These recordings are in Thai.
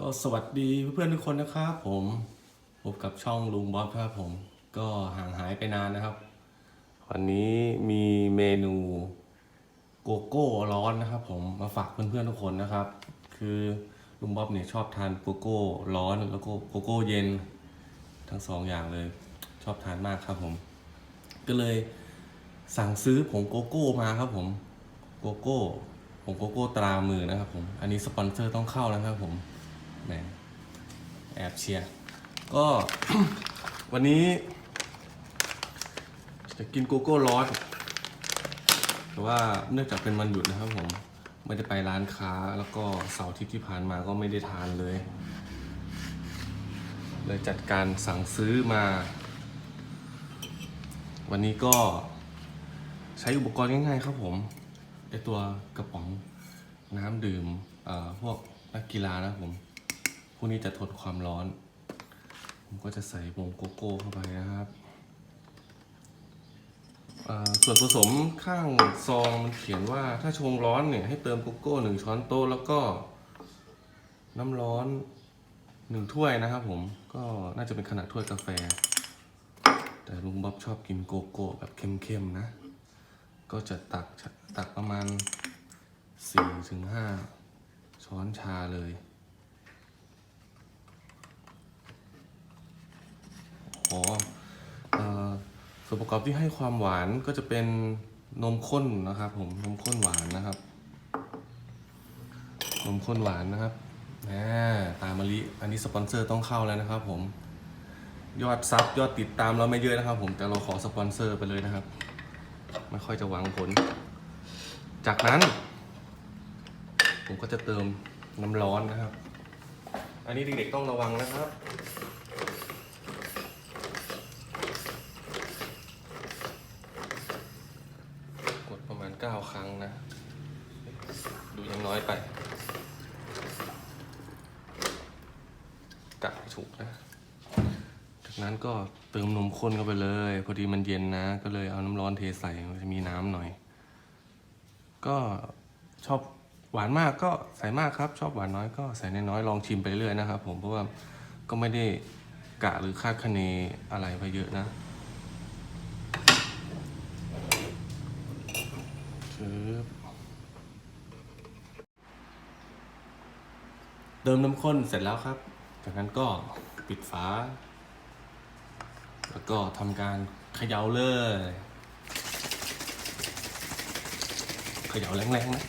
ก็สวัสดีเพื่อนๆทุกคนนะครับผมพบกับช่องลุงบ๊อบครับผม ก็ห่างหายไปนานนะครับ วันนี้มีเมนูโกโก้ร้อนนะครับ ผมมาฝากเพื่อนๆทุกคนนะครับ คือลุงบ๊อบเนี่ยชอบทานโกโก้ร้อนแล้วก็โกโก้เย็นทั้งสองอย่างเลย ชอบทานมากครับผม ก็เลยสั่งซื้อผงโกโก้มาครับผมโกโก้ผงโกโก้ตรามือนะครับผม อันนี้สปอนเซอร์ต้องเข้าแล้วครับผม แหมแอบเชียร์ก็วันนี้ จะกินโกโก้ร้อนแต่ว่าเนื่องจากเป็นวันหยุดนะครับผมไม่ได้ไปร้านค้าแล้วก็เสาร์อาทิตย์ที่ผ่านมาก็ไม่ได้ทานเลย เลยจัดการสั่งซื้อมา วันนี้ก็ใช้อุปกรณ์ง่ายๆครับผมไอตัวกระป๋องน้ำดื่มพวกนักกีฬานะผม วกนี้จะทนความร้อน ผมก็จะใส่วงโกโก้เข้าไปนะครับ ส่วนผสมข้างซองมันเขียนว่าถ้าชงร้อนเนี่ยให้เติมโกโก้หนึ่งช้อนโต๊ะแล้วก็น้ำร้อนหนึ่งถ้วยนะครับผมก็น่าจะเป็นขนาดถ้วยกาแฟ แต่ลุงบ๊อบชอบกินโกโก้แบบเข้มๆนะ ก็จะตักตักประมาณ4-5ถึง5ช้อนชาเลย อ๋อเอ่อ ส่วนประกอบที่ให้ความหวานก็จะเป็นนมข้นนะครับ ผมนมข้นหวานนะครับ นมข้นหวานนะครับแหมตามมะลิอันนี้สปอนเซอร์ต้องเข้าแล้วนะครับ ผมยอดซับยอดติดตามเราไม่เยอะนะครับ ผมแต่เราขอสปอนเซอร์ไปเลยนะครับ ไม่ค่อยจะหวังผล จากนั้น ผมก็จะเติมน้ำร้อนนะครับ อันนี้เด็กๆต้องระวังนะครับ กดประมาณ 9 ครั้งนะ ดูยังน้อยไปกะให้ถูกนะ จากนั้นก็เติมนมข้นเข้าไปเลย พอดีมันเย็นนะ ก็เลยเอาน้ำร้อนเทใส่มันจะมีน้ำหน่อย ก็ชอบหวานมากก็ใส่มากครับ ชอบหวานน้อยก็ใส่น้อยๆลองชิมไปเรื่อยนะครับ ผมเพราะว่าก็ไม่ได้กะหรือคาดคะเนอะไรไปเยอะนะปึ๊บ เติมน้ำข้นเสร็จแล้วครับ จากนั้นก็ปิดฝา แล้วก็ทำการเขย่าเลย เขย่าแรงๆนะ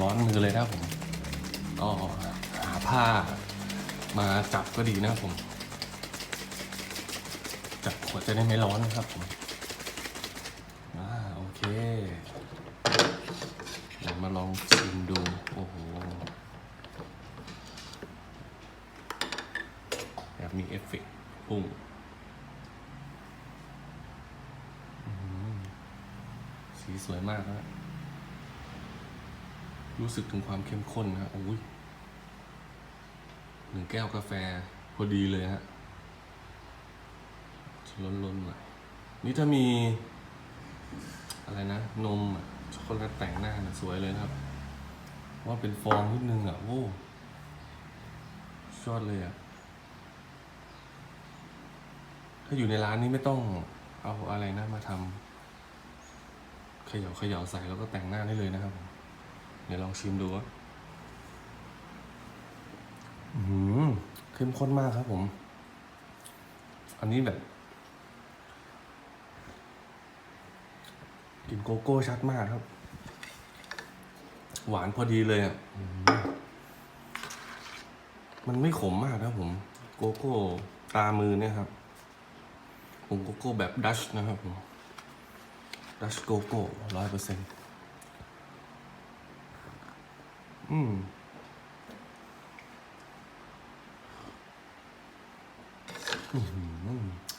ร้อนมือเลยนะผมก็หาผ้ามาจับก็ดีนะผม จับขวดจะได้ไม่ร้อนนะครับผม อ่าโอเค เดี๋ยวมาลองชิมดู โอ้โห แบบ มีเอฟเฟกต์ปุ่งอื้อหือสีสวยมากนะรู้สึกถึงความเข้มข้นนะโอ้ยหนึ่งแก้วกาแฟพอดีเลยฮะล้นล้นๆหน่อยนี่ถ้ามี อะไรนะ นมอะช็อกโกแลตแต่งหน้านะสวยเลยนะครับ ว่าเป็นฟองนิดนึงอะ โอ้ชอดเลยอะ ถ้าอยู่ในร้านนี้ไม่ต้องเอาอะไรนะมาทำเขย่าเขย่าใส่แล้วก็แต่งหน้าได้เลยนะครับ เดี๋ยวลองชิมดูว่าอือหือเข้มข้นมากครับผม อันนี้แบบกลิ่นโกโก้ชัดมากครับ หวานพอดีเลยอะมันไม่ขมมากนะผม โกโก้ตามือเนี่ยครับ ผมโกโก้แบบดัชนะครับผมดัชโกโก้ร้อยเปอร์เซ็นต์อืม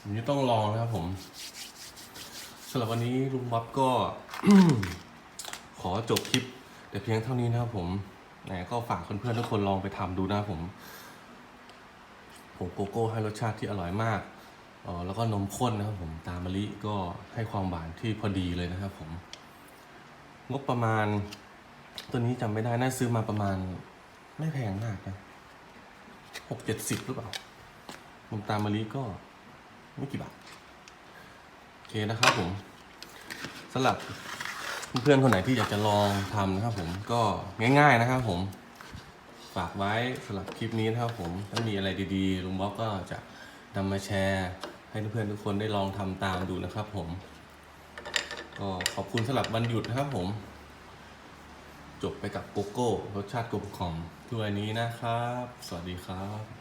อันนี้ต้องลองนะครับผมสำหรับวันนี้ลุงบ๊อบก็ ขอจบคลิป แต่เพียงเท่านี้นะครับผมแหมก็ฝากเพื่อนๆทุกคนลองไปทำดูนะครับผมผงโกโก้ให้รสชาติที่อร่อยมาก ออแล้วก็นมข้นนะครับผมตามมะลิก็ให้ความหวานที่พอดีเลยนะครับผมงบประมาณ ตัวนี้จำไม่ได้น่าซื้อมาประมาณ ไม่แพงมากนะหกเจ็ดสิบหรือเปล่านมตาลมะลิก็ไม่กี่บาทโอเคนะครับผมสำหรับเพื่อนๆคนไหนที่อยากจะลองทำนะครับผมก็ง่าย ๆนะครับผมฝากไว้สำหรับคลิปนี้นะครับผมถ้ามีอะไรดีๆลุงบ๊อบก็จะนำมาแชร์ ให้เพื่อนๆทุกคนได้ลองทำตามดูนะครับผม ก็ขอบคุณสำหรับวันหยุดนะครับผม จบไปกับโกโก้รสชาติกลมกล่อมด้วยนี้นะครับ สวัสดีครับ